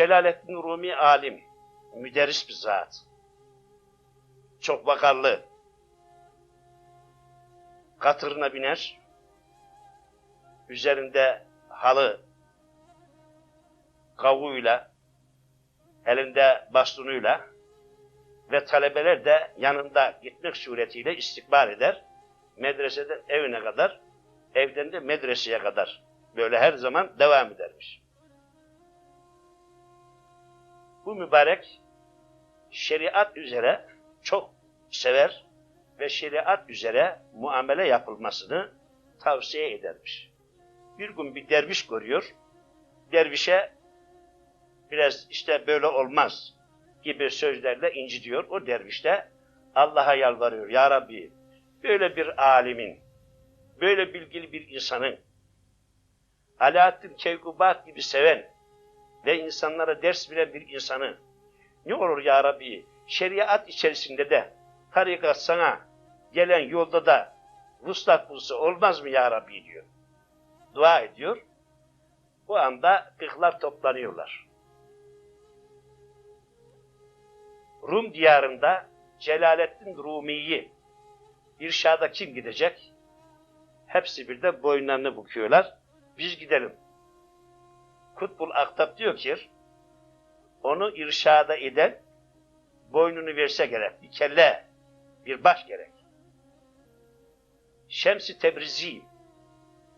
Celaleddin Rumi alim, müderris bir zat. Çok vakarlı. Katırına biner, üzerinde halı kavuğuyla, elinde bastonuyla ve talebeler de yanında gitmek suretiyle istikbal eder. Medreseden evine kadar, evden de medreseye kadar böyle her zaman devam edermiş. Bu mübarek şeriat üzere çok sever ve şeriat üzere muamele yapılmasını tavsiye edermiş. Bir gün bir derviş görüyor, dervişe biraz işte böyle olmaz gibi sözlerle incitiyor. O derviş de Allah'a yalvarıyor. Ya Rabbi böyle bir alimin, böyle bilgili bir insanın, Alaaddin Kevkubat gibi seven ve insanlara ders veren bir insanı ne olur ya Rabbi şeriat içerisinde de tarikat sana gelen yolda da vuslat bulsa olmaz mı ya Rabbi diyor. Dua ediyor. Bu anda kıklar toplanıyorlar. Rum diyarında Celaleddin Rumi'yi irşada kim gidecek? Hepsi birden boynlarını büküyorlar. Biz gidelim. Kutbul Aktab diyor ki, onu irşada eden boynunu verse gerek. Bir kelle, bir baş gerek. Şems-i Tebrizi,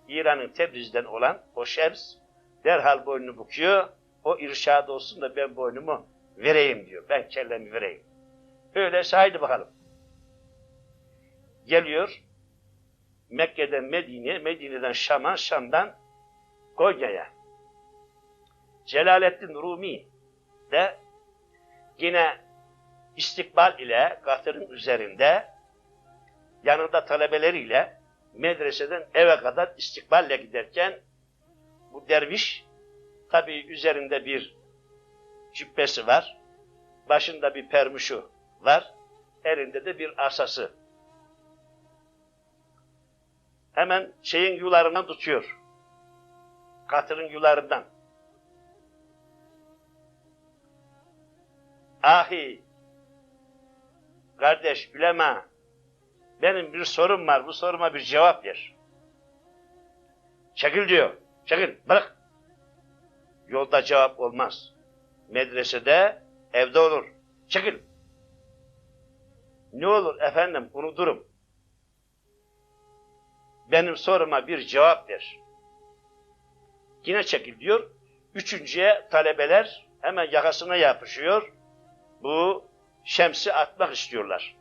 İran'ın Tebriz'den olan o Şems, derhal boynunu büküyor. O irşad olsun da ben boynumu vereyim diyor. Ben kellemi vereyim. Öyleyse haydi bakalım. Geliyor, Mekke'den Medine'ye, Medine'den Şam'a, Şam'dan Konya'ya. Celaleddin Rumi de yine istikbal ile katırın üzerinde yanında talebeleriyle medreseden eve kadar istikballe giderken bu derviş tabi üzerinde bir cübbesi var, başında bir permuşu var, elinde de bir asası. Hemen şeyin yularından tutuyor. Katırın yularından. Ahi, kardeş, bilema, benim bir sorum var, bu soruma bir cevap ver. Çekil diyor, çekil, bırak. Yolda cevap olmaz. Medresede, evde olur. Çekil. Ne olur efendim, unuturum. Benim soruma bir cevap ver. Yine çekil diyor. Üçüncüye talebeler hemen yakasına yapışıyor. Bu şemsi atmak istiyorlar.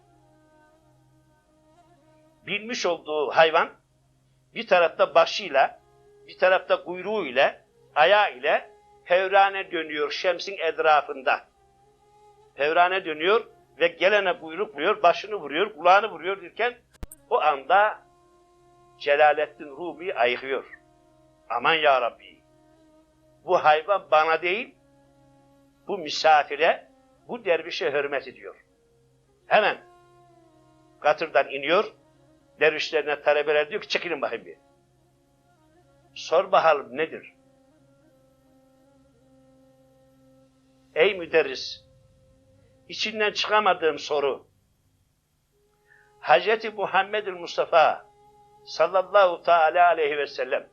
Bilmiş olduğu hayvan bir tarafta başıyla, bir tarafta kuyruğuyla, ayağı ile pevrane dönüyor şemsin etrafında. Pevrane dönüyor ve gelene kuyruk vuruyor, başını vuruyor, kulağını vuruyor derken o anda Celaleddin Rumi ayıkıyor. Aman ya Rabbi. Bu hayvan bana değil, bu misafire, bu dervişe hürmet ediyor. Hemen katırdan iniyor, dervişlerine talebeler diyor ki çekilin bakayım bir. Sor bakalım nedir? Ey müderris, içinden çıkamadığım soru, Hz. Muhammedül Mustafa sallallahu teala aleyhi ve sellem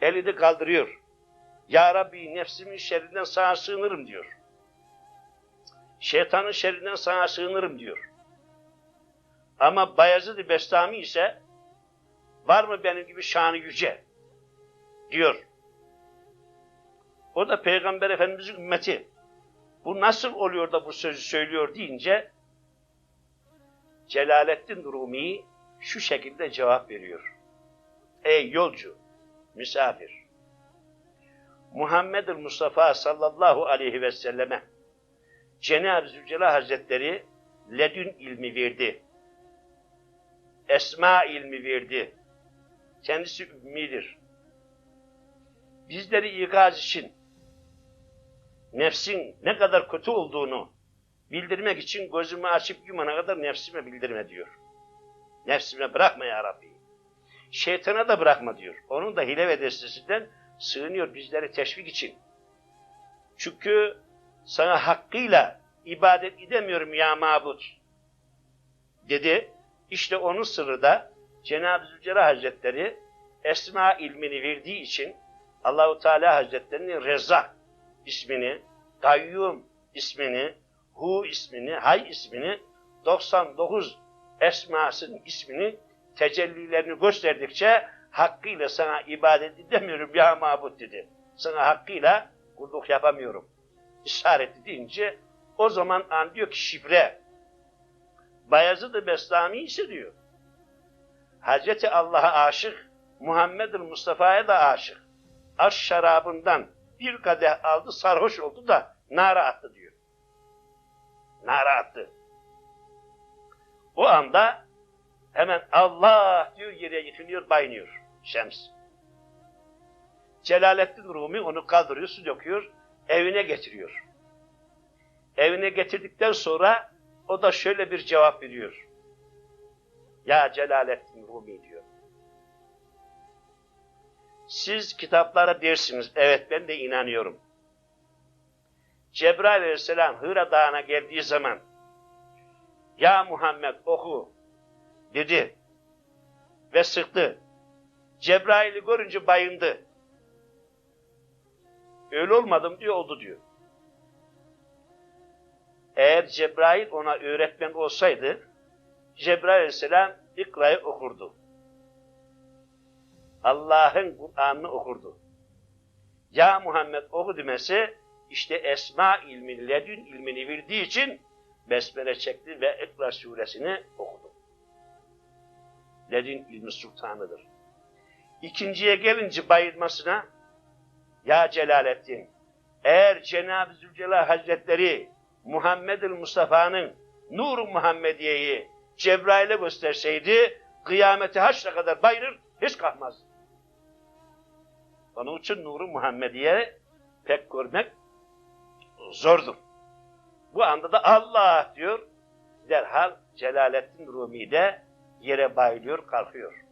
elini kaldırıyor. Ya Rabbi nefsimin şerrinden sana sığınırım diyor. Şeytanın şerrinden sana sığınırım diyor. Ama Bayezid-i Bestami ise var mı benim gibi şanı yüce diyor. O da Peygamber Efendimiz'in ümmeti. Bu nasıl oluyor da bu sözü söylüyor deyince Celaleddin Rumi şu şekilde cevap veriyor. Ey yolcu, misafir. Muhammed Mustafa sallallahu aleyhi ve selleme Cenab-ı Zülcelal Hazretleri ledün ilmi verdi. Esma ilmi verdi. Kendisi ümmidir. Bizleri ikaz için nefsin ne kadar kötü olduğunu bildirmek için gözümü açıp yumana kadar nefsime bildirme diyor. Nefsime bırakma ya Rabbi. Şeytana da bırakma diyor. Onun da hile ve destesinden sığınıyor bizleri teşvik için. Çünkü sana hakkıyla ibadet edemiyorum ya mabut dedi. İşte onun sırrı da Cenab-ı Zülcelal Hazretleri Esma ilmini verdiği için Allahu Teala Hazretleri'nin Rezzak ismini, Gayyum ismini, Hu ismini, Hay ismini, 99 esmasının ismini, tecellilerini gösterdikçe hakkıyla sana ibadet edemiyorum ya mabut dedi. Sana hakkıyla kulluk yapamıyorum. İşaret deyince o zaman anlıyor ki şifre. Bayezid-i Bestami ise diyor. Hazreti Allah'a aşık, Muhammed'in Mustafa'ya da aşık. Aş şarabından bir kadeh aldı, sarhoş oldu da nara attı diyor. Nara attı. O anda hemen Allah diyor yere yıkılıyor, bayınıyor Şems. Celaleddin Rumi onu kaldırıyor, su döküyor, evine getiriyor. Evine getirdikten sonra o da şöyle bir cevap veriyor. Ya Celaleddin Rumi diyor. Siz kitaplara dersiniz. Evet ben de inanıyorum. Cebrail aleyhisselam Hıra Dağı'na geldiği zaman Ya Muhammed oku dedi ve sıktı. Cebrail'i görünce bayındı. Öyle olmadım diyor, oldu diyor. Eğer Cebrail ona öğretmen olsaydı, Cebrail aleyhisselam ikrayı okurdu. Allah'ın Kur'an'ını okurdu. Ya Muhammed oku demesi, işte Esma ilmini, Ledün ilmini bildiği için Besmele çekti ve İkra suresini okudu. Ledün ilmi sultanıdır. İkinciye gelince bayılmasına, Ya Celaleddin, eğer Cenab-ı Zülcelal Hazretleri Muhammed'ül Mustafa'nın Nur-u Muhammediye'yi Cebrail'e gösterseydi, kıyameti haşra kadar bayılır, hiç kalkmaz. Onun için Nur-u Muhammediye pek görmek zordur. Bu anda da Allah diyor, derhal Celaleddin Rumi de yere bayılıyor, kalkıyor.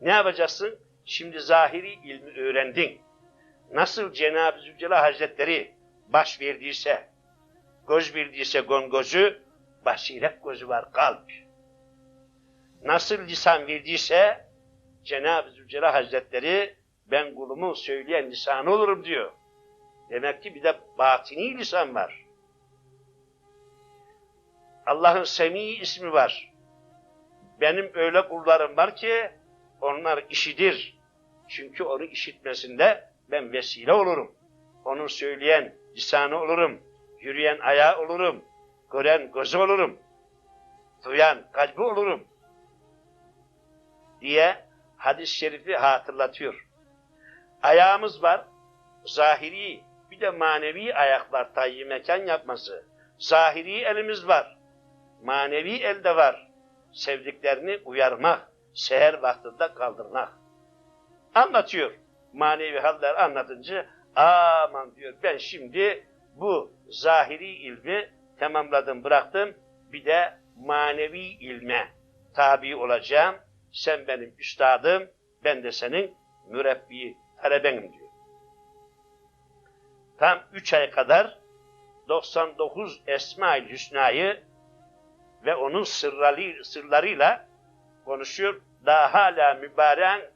Ne yapacaksın? Şimdi zahiri ilmi öğrendin. Nasıl Cenab-ı Zülcelal Hazretleri baş verdiyse, göz verdiyse gon gözü, basiret gözü var kalp. Nasıl lisan verdiyse, Cenab-ı Zülcelal Hazretleri ben kulumun söyleyen lisanı olurum diyor. Demek ki bir de batini lisan var. Allah'ın Semi ismi var. Benim öyle kullarım var ki onlar işidir. Çünkü onu işitmesinde ben vesile olurum. Onun söyleyen lisanı olurum. Yürüyen ayağı olurum. Gören gözü olurum. Duyan kalbi olurum. Diye hadis-i şerifi hatırlatıyor. Ayağımız var. Zahiri bir de manevi ayaklar tayyi mekan yapması. Zahiri elimiz var. Manevi elde var. Sevdiklerini uyarmak, seher vaktinde kaldırmak. Anlatıyor. Manevi haller anlatınca aman diyor ben şimdi bu zahiri ilmi tamamladım bıraktım bir de manevi ilme tabi olacağım. Sen benim üstadım, ben de senin mürebbi talebenim diyor. Tam üç ay kadar 99 Esma-ül Hüsna'yı ve onun sırları, sırlarıyla konuşuyor. Daha hala mübarek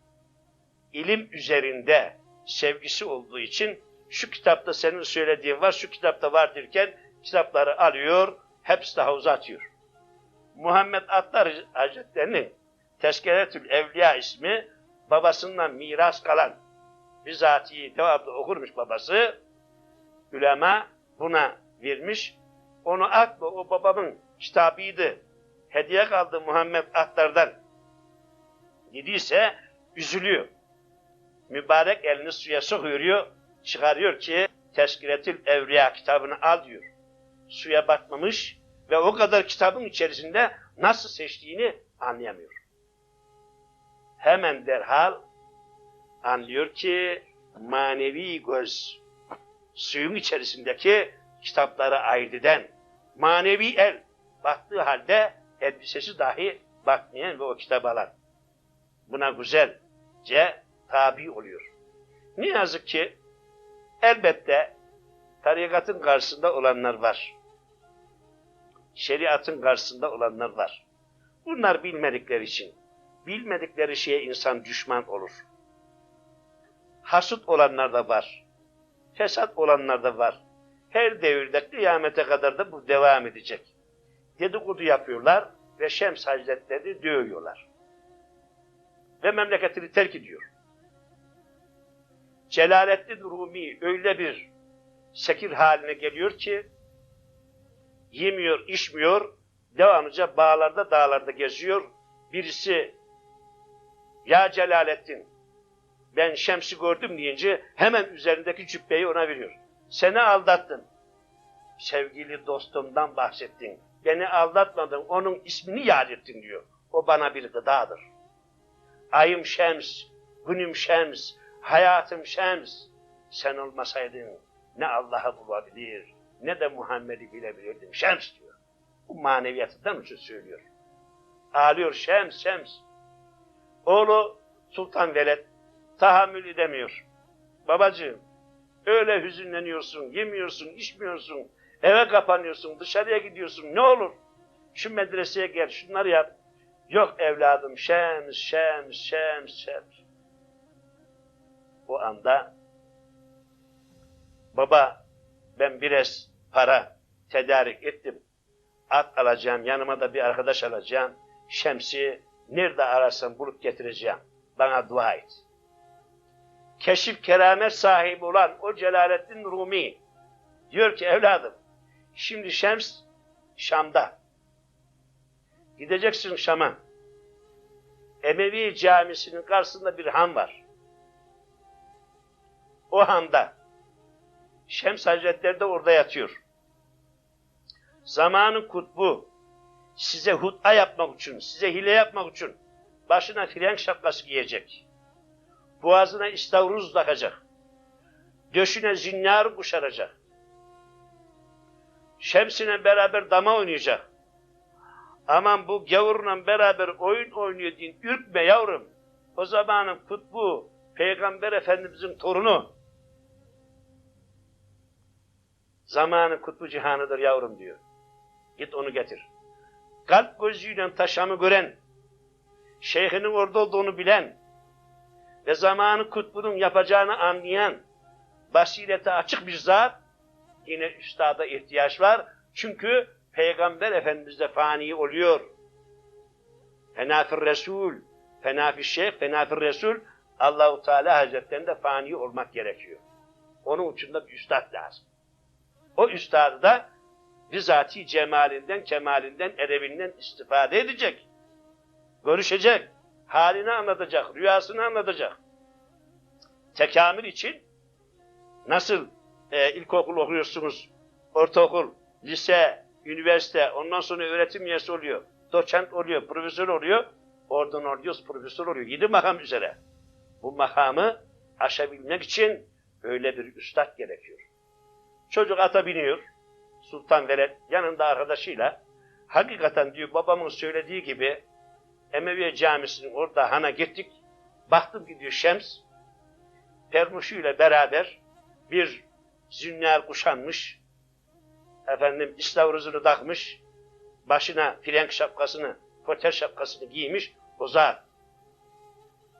ilim üzerinde sevgisi olduğu için şu kitapta senin söylediğin var, şu kitapta var derken kitapları alıyor, hepsi de havuza atıyor. Muhammed Attar Hazretleri'nin Tezkeretül Evliya ismi babasından miras kalan bizatihi devamlı okurmuş babası. Ülema buna vermiş. Onu aklı o babamın kitabıydı. Hediye kaldı Muhammed Attar'dan. Dediyse üzülüyor. Mübarek elini suya sokuyor, çıkarıyor ki Tezkiretül Evliya kitabını al diyor. Suya batmamış ve o kadar kitabın içerisinde nasıl seçtiğini anlayamıyor. Hemen derhal anlıyor ki manevi göz suyun içerisindeki kitapları ayırt eden manevi el baktığı halde elbisesi dahi bakmayan ve o kitabı alan. Buna güzelce tabi oluyor. Ne yazık ki elbette Tarikatın karşısında olanlar var. Şeriatın karşısında olanlar var. Bunlar bilmedikleri için, bilmedikleri şeye insan düşman olur. Hasut olanlar da var. Fesat olanlar da var. Her devirde kıyamete kadar da bu devam edecek. Dedikodu yapıyorlar ve Şems Hazretleri dövüyorlar. Ve memleketini terk ediyor. Celaleddin Rumi öyle bir sekir haline geliyor ki yemiyor, içmiyor, devamlıca bağlarda, dağlarda geziyor. Birisi ya Celaleddin ben Şems'i gördüm deyince hemen üzerindeki cübbeyi ona veriyor. Seni aldattın. Sevgili dostumdan bahsettin. Beni aldatmadın, onun ismini yad ettin diyor. O bana bir gıdadır. Ayım Şems, günüm Şems, hayatım Şems. Sen olmasaydın ne Allah'ı bulabilir, ne de Muhammed'i bilebilirdim. Şems diyor. Bu maneviyatından için söylüyor. Ağlıyor Şems, Şems. Oğlu Sultan Veled tahammül edemiyor. Babacığım, öyle hüzünleniyorsun, yemiyorsun, içmiyorsun, eve kapanıyorsun, dışarıya gidiyorsun, ne olur? Şu medreseye gel, şunları yap. Yok evladım, Şems, Şems, Şems, Şems. O anda baba ben biraz para tedarik ettim. At alacağım, yanıma da bir arkadaş alacağım. Şems'i nerede ararsam bulup getireceğim. Bana dua et. Keşif keramet sahibi olan o Celaleddin Rumi diyor ki evladım şimdi Şems Şam'da. Gideceksin Şam'a. Emevi camisinin karşısında bir han var. O handa Şems Hazretleri de orada yatıyor. Zamanın kutbu size hut'a yapmak için, size hile yapmak için başına frenk şapkası giyecek. Boğazına istavruz takacak. Döşüne zinnar kuşaracak. Şemsine beraber dama oynayacak. Aman bu gavurla beraber oyun oynuyor deyin. Ürkme yavrum. O zamanın kutbu, Peygamber Efendimizin torunu. Zamanın kutbu cihanıdır yavrum diyor. Git onu getir. Kalp gözüyle taşamı gören, şeyhinin orada olduğunu bilen ve zamanı kutbunun yapacağını anlayan, basirete açık bir zat, yine üstada ihtiyaç var. Çünkü Peygamber Efendimiz de fani oluyor. Fenafir Resul, fenafir şeyh, fenafir Resul, Allahu Teala Hazretlerinde fani olmak gerekiyor. Onun için de bir üstad lazım. O üstadı da bizatihi cemalinden, kemalinden, edebinden istifade edecek. Görüşecek, halini anlatacak, rüyasını anlatacak. Tekamül için nasıl e, ilkokul okuyorsunuz, ortaokul, lise, üniversite, ondan sonra öğretim üyesi oluyor, doçent oluyor, profesör oluyor, oradan oluyoruz, profesör oluyor. Yedi makam üzere. Bu makamı aşabilmek için öyle bir üstad gerekiyor. Çocuk ata biniyor, Sultan Veled yanında arkadaşıyla, hakikaten diyor babamın söylediği gibi Emeviye Camisi'nin orada hana gittik, baktım ki diyor Şems, permuşuyla beraber bir zünner kuşanmış, efendim istavruzunu takmış, başına frenk şapkasını, poter şapkasını giymiş, o zat.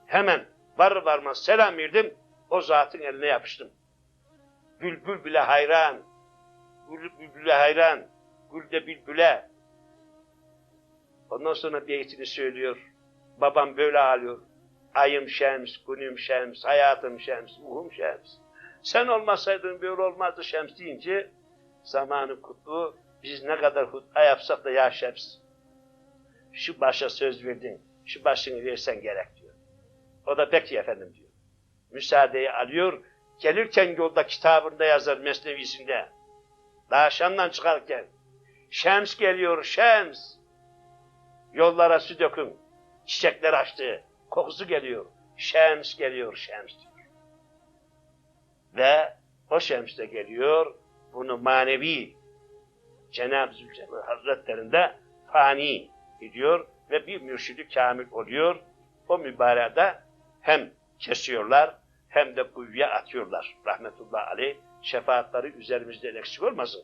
Hemen var varmaz selam verdim, o zatın eline yapıştım. Bülbül bile hayran, gül bülbüle hayran, gül de bülbüle. Ondan sonra beytini söylüyor, babam böyle ağlıyor. Ayım şems, günüm şems, hayatım şems, ruhum şems. Sen olmasaydın böyle olmazdı şems deyince, zamanı kutlu, biz ne kadar hutba yapsak da ya şems, şu başa söz verdin, şu başını versen gerek diyor. O da peki efendim diyor. Müsaadeyi alıyor, gelirken yolda kitabında yazar mesnevisinde, daha Şam'dan çıkarken, Şems geliyor, Şems. Yollara su dökün, çiçekler açtı, kokusu geliyor. Şems geliyor, Şems. Ve o Şems de geliyor, bunu manevi Cenab-ı Zülcelal Hazretlerinde fani ediyor ve bir mürşidi kamil oluyor. O mübarede hem kesiyorlar hem de kuyuya atıyorlar. Rahmetullah aleyh şefaatleri üzerimizde eksik olmasın.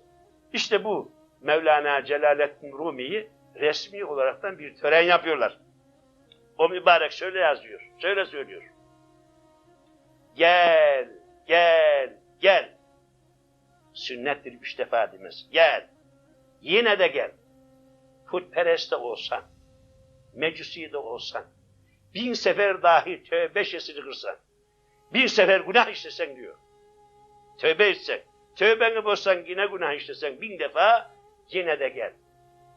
İşte bu Mevlana Celaleddin Rumi'yi resmi olaraktan bir tören yapıyorlar. O mübarek şöyle yazıyor, şöyle söylüyor. Gel, gel, gel. Sünnettir üç defa demez. Gel. Yine de gel. Putperest de olsan, mecusi de olsan, bin sefer dahi tövbe şesini kırsan, bir sefer günah işlesen diyor. Tövbe etsen, tövbeni bozsan yine günah işlesen bin defa yine de gel.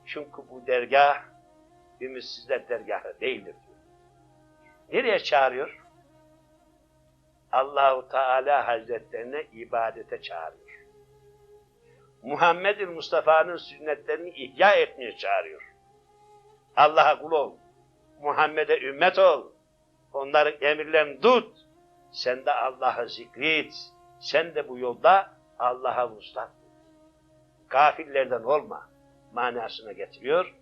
Çünkü bu dergah ümitsizler dergahı değildir diyor. Nereye çağırıyor? Allahu Teala Hazretlerine ibadete çağırıyor. Muhammed'in Mustafa'nın sünnetlerini ihya etmeye çağırıyor. Allah'a kul ol. Muhammed'e ümmet ol. Onların emirlerini tut. Sen de Allah'ı zikret. Sen de bu yolda Allah'a vuslat. Gafillerden olma manasına getiriyor.